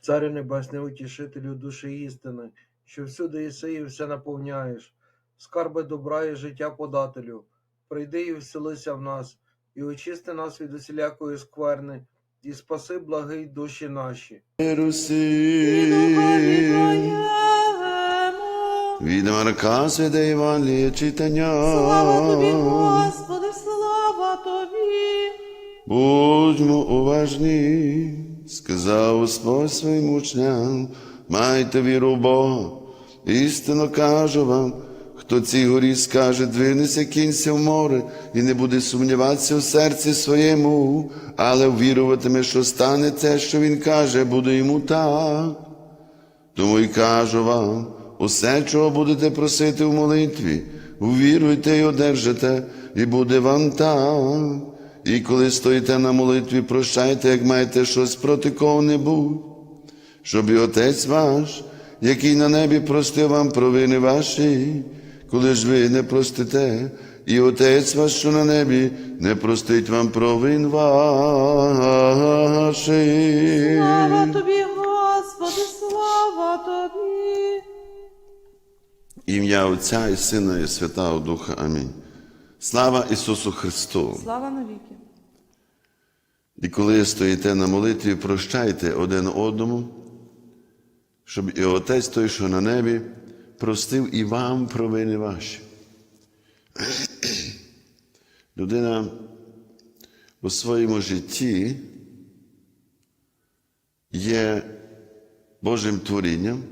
Царю Небесний, утішителю душі істини, що всюди єси і все наповняєш, скарби добра і життя подателю, прийди і вселися в нас, і очисти нас від усілякої скверни, і спаси благий душі наші. Від Марка Святе Євангеліє читання. Слава тобі, Господи, слава тобі. Будьмо уважні, сказав Господь своїм учням, майте віру в Бога. Істинно кажу вам, хто цій горі скаже, двинися, кінься в море, і не буде сумніватися в серці своєму, але ввіруватиме, що стане те, що він каже, буде йому так. Тому й кажу вам, усе, чого будете просити в молитві, увіруйте і одержите, і буде вам так. І коли стоїте на молитві, прощайте, як маєте щось проти кого-небудь, щоб і Отець ваш, який на небі простив вам провини ваші, коли ж ви не простите, і Отець ваш, що на небі, не простить вам провин ваших. Слава тобі, Господи, слава тобі. Ім'я Отця і Сина і Святого Духа. Амінь. Слава Ісусу Христу! Слава навіки. І коли стоїте на молитві, прощайте один одному, щоб і Отець той, що на небі, простив і вам провини ваші. Людина у своєму житті є Божим творінням,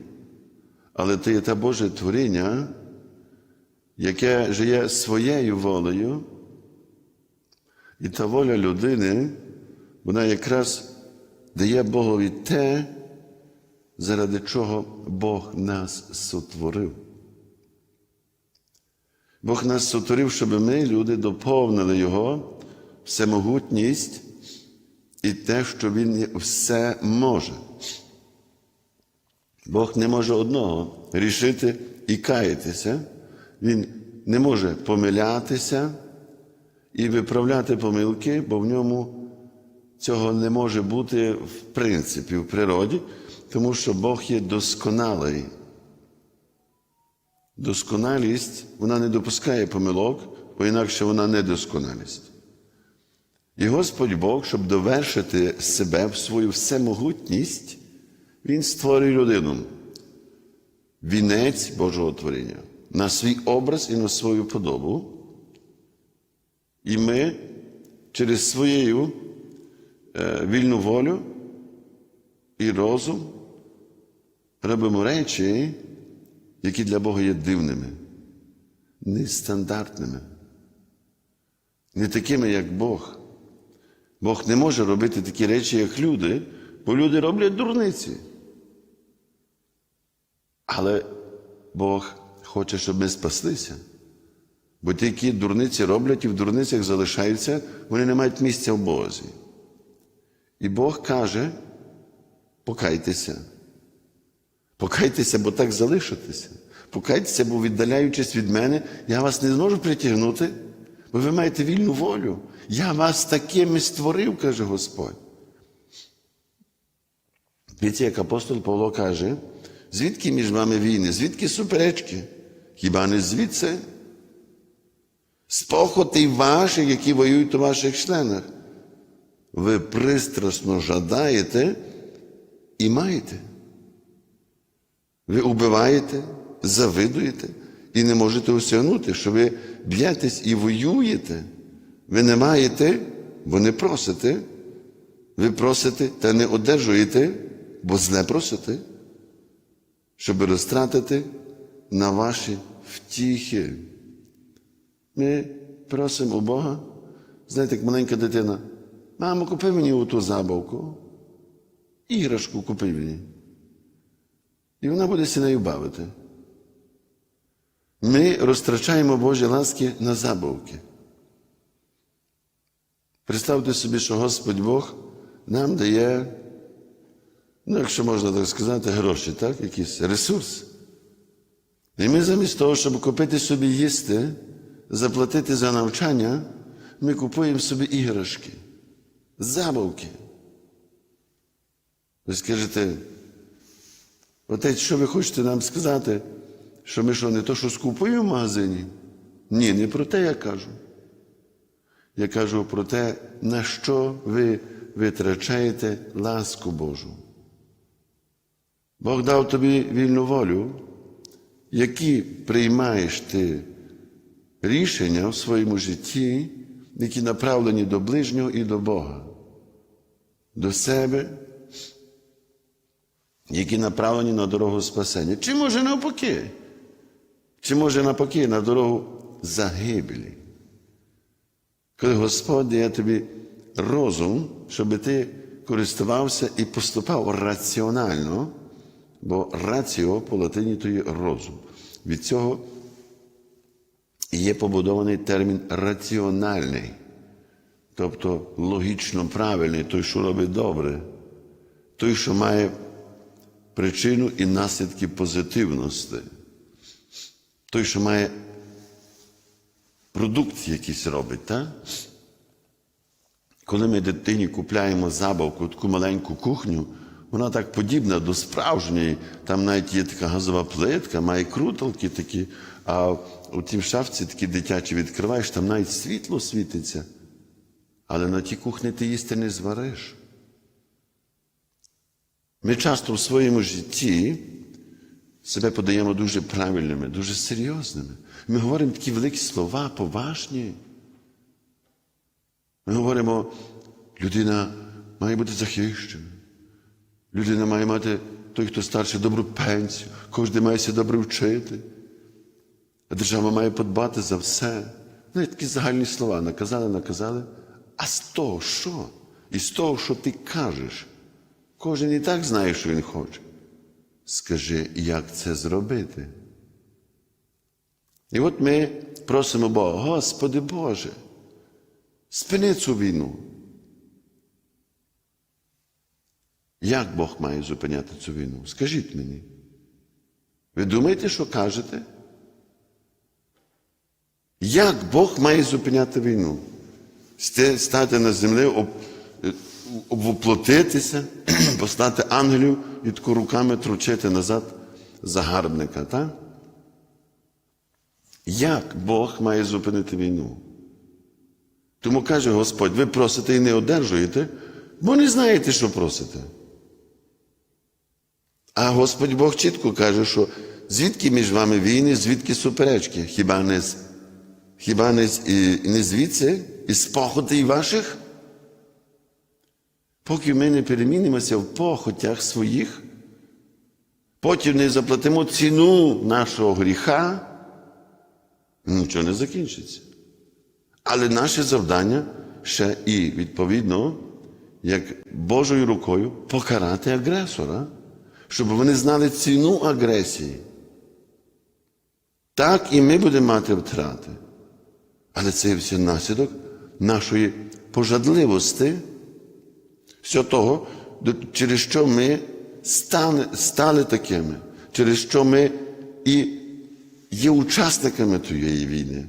але це є те Боже творіння, яке живе своєю волею, і та воля людини, вона якраз дає Богові те, заради чого Бог нас сотворив. Бог нас сотворив, щоб ми, люди, доповнили Його всемогутність і те, що Він все може. Бог не може одного рішити і каятися. Він не може помилятися і виправляти помилки, бо в ньому цього не може бути в принципі в природі, тому що Бог є досконалий. Досконалість вона не допускає помилок, бо інакше вона недосконалість. І Господь Бог, щоб довершити себе в свою всемогутність, Він створює людину, вінець Божого творіння, на свій образ і на свою подобу. І ми через свою е, вільну волю і розум робимо речі, які для Бога є дивними, нестандартними, не такими, як Бог. Бог не може робити такі речі, як люди, бо люди роблять дурниці. Але Бог хоче, щоб ми спаслися. Бо ті, які дурниці роблять і в дурницях залишаються, вони не мають місця в Бозі. І Бог каже: покайтеся. Покайтеся, бо так залишитеся. Покайтеся, бо віддаляючись від мене, я вас не зможу притягнути, бо ви маєте вільну волю. Я вас такими створив, каже Господь. Дивіться, як апостол Павло каже, звідки між вами війни, звідки суперечки? Хіба не звідси? З похотей ваших, які воюють у ваших членах. Ви пристрасно жадаєте і маєте. Ви убиваєте, завидуєте і не можете осягнути, що ви б'єтесь і воюєте. Ви не маєте, бо не просите. Ви просите та не одержуєте, бо зле просите, щоб розтратити на ваші втіхи. Ми просимо у Бога, знаєте, як маленька дитина, мамо, купи мені оту забавку, іграшку купи мені. І вона буде сі нею бавити. Ми розтрачаємо Божі ласки на забавки. Представте собі, що Господь Бог нам дає, ну, якщо можна так сказати, гроші, так? якийсь ресурс. І ми замість того, щоб купити собі їсти, заплатити за навчання, ми купуємо собі іграшки, забавки. Ви скажете, Отець, що ви хочете нам сказати? Що ми що, не то, що скупуємо в магазині? Ні, не про те я кажу. Я кажу про те, на що ви витрачаєте ласку Божу. Бог дав тобі вільну волю, які приймаєш ти рішення в своєму житті, які направлені до ближнього і до Бога, до себе, які направлені на дорогу спасення. Чи може навпаки? Чи може навпаки на дорогу загибелі? Коли Господь дає тобі розум, щоб ти користувався і поступав раціонально, бо раціо по латині то є розум. Від цього є побудований термін раціональний, тобто логічно правильний, той, що робить добре, той, що має причину і наслідки позитивності, той, що має продукт якийсь робить, так? Коли ми дитині купляємо забавку, таку маленьку кухню, вона так подібна до справжньої. Там навіть є така газова плитка, має круталки такі, а у тім шафці такі дитячі відкриваєш, там навіть світло світиться. Але на тій кухні ти їсти не звариш. Ми часто в своєму житті себе подаємо дуже правильними, дуже серйозними. Ми говоримо такі великі слова, поважні. Ми говоримо, людина має бути захищена. Людина має мати той, хто старший, добру пенсію, кожен має себе добре вчити. А держава має подбати за все. Ну, такі загальні слова наказали, наказали. А з того що? І з того, що ти кажеш, кожен і так знає, що він хоче. Скажи, як це зробити? І от ми просимо Бога, Господи Боже, спини цю війну. Як Бог має зупиняти цю війну? Скажіть мені. Ви думаєте, що кажете? Як Бог має зупиняти війну? Стати на землі, е, обвоплотитися, постати ангелів і таку руками тручити назад загарбника, так? Як Бог має зупинити війну? Тому каже Господь, ви просите і не одержуєте, бо не знаєте, що просите. А Господь Бог чітко каже, що звідки між вами війни, звідки суперечки? Хіба не, хіба не, і, не звідси, із похотей ваших? Поки ми не перемінимося в похотях своїх, потім не заплатимо ціну нашого гріха, нічого не закінчиться. Але наше завдання ще і відповідно, як Божою рукою, покарати агресора, щоб вони знали ціну агресії. Так і ми будемо мати втрати. Але це все наслідок нашої пожадливості, все того, через що ми стали, стали такими, через що ми і є учасниками тієї війни.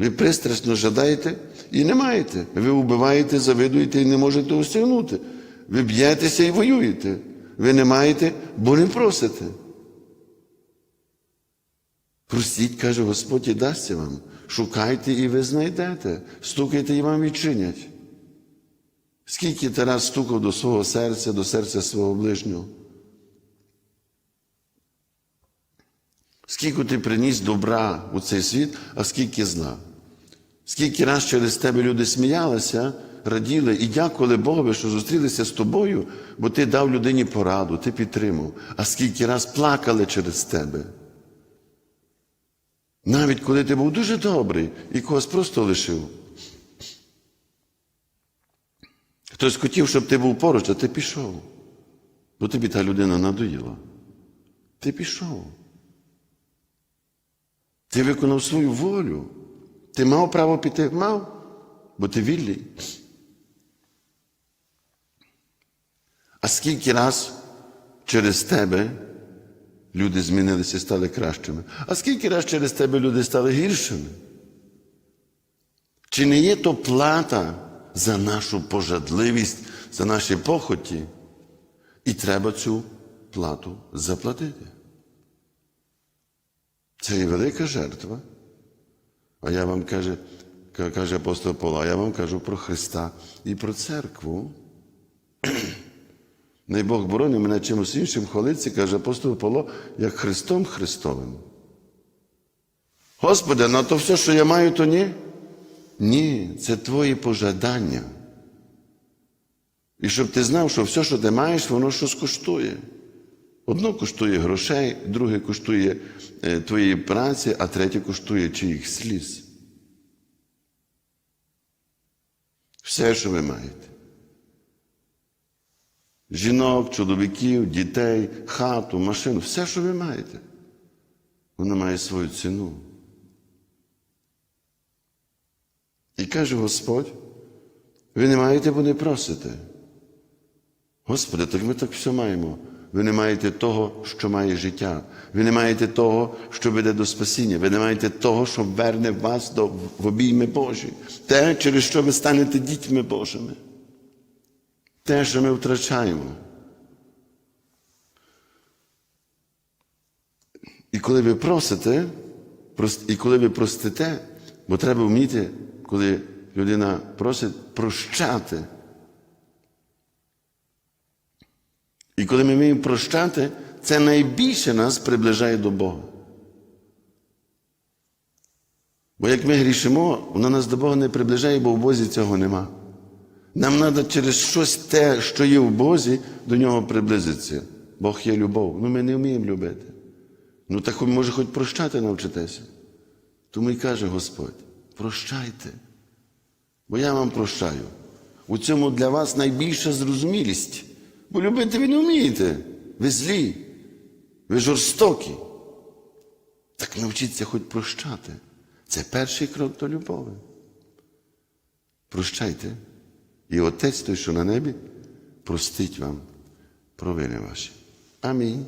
Ви пристрасно жадаєте і не маєте. Ви вбиваєте, завидуєте і не можете осягнути. Ви б'єтеся і воюєте. Ви не маєте, бо не просите. Простіть, каже Господь, і дасться вам. Шукайте і ви знайдете. Стукайте і вам відчинять. Скільки ти раз стукав до свого серця, до серця свого ближнього? Скільки ти приніс добра у цей світ, а скільки зла? Скільки раз через тебе люди сміялися, раділи і дякували Богові, що зустрілися з тобою, бо ти дав людині пораду, ти підтримав, а скільки раз плакали через тебе. Навіть коли ти був дуже добрий і когось просто лишив. Хтось хотів, щоб ти був поруч, а ти пішов. Бо тобі та людина надоїла. Ти пішов. Ти виконав свою волю. Ти мав право піти? Мав, бо ти вільний. А скільки раз через тебе люди змінилися і стали кращими? А скільки раз через тебе люди стали гіршими? Чи не є то плата за нашу пожадливість, за наші похоті. І треба цю плату заплатити. Це є велика жертва. А я вам каже, каже апостол Павло, а я вам кажу про Христа і про церкву. Не Бог борони мене чимось іншим хвалиться, каже апостол Павло, як Христом Христовим. Господи, на то все, що я маю, то ні? Ні, це твої пожадання. І щоб ти знав, що все, що ти маєш, воно щось коштує. Одно коштує грошей, друге коштує е, твоєї праці, а третє коштує чиїх сліз. Все, що ви маєте. Жінок, чоловіків, дітей, хату, машину, все, що ви маєте, воно має свою ціну. І каже Господь, ви не маєте, бо не просите. Господи, так ми так все маємо. Ви не маєте того, що має життя. Ви не маєте того, що веде до спасіння. Ви не маєте того, що верне вас до в обійми Божі. Те, через що ви станете дітьми Божими. Те, що ми втрачаємо. І коли ви просите, і коли ви простите, бо треба вміти, коли людина просить, прощати. І коли ми вміємо прощати, це найбільше нас приближає до Бога. Бо як ми грішимо, воно нас до Бога не приближає, бо в Бозі цього нема. Нам треба через щось те, що є в Бозі, до нього приблизитися. Бог є любов. Ну ми не вміємо любити. Ну так може хоч прощати навчитися. Тому й каже Господь: прощайте, бо я вам прощаю. У цьому для вас найбільша зрозумілість. Бо любити ви не вмієте. Ви злі, ви жорстокі. Так навчіться хоч прощати. Це перший крок до любові. Прощайте. І Отець той, що на небі, простить вам провини ваші. Амінь.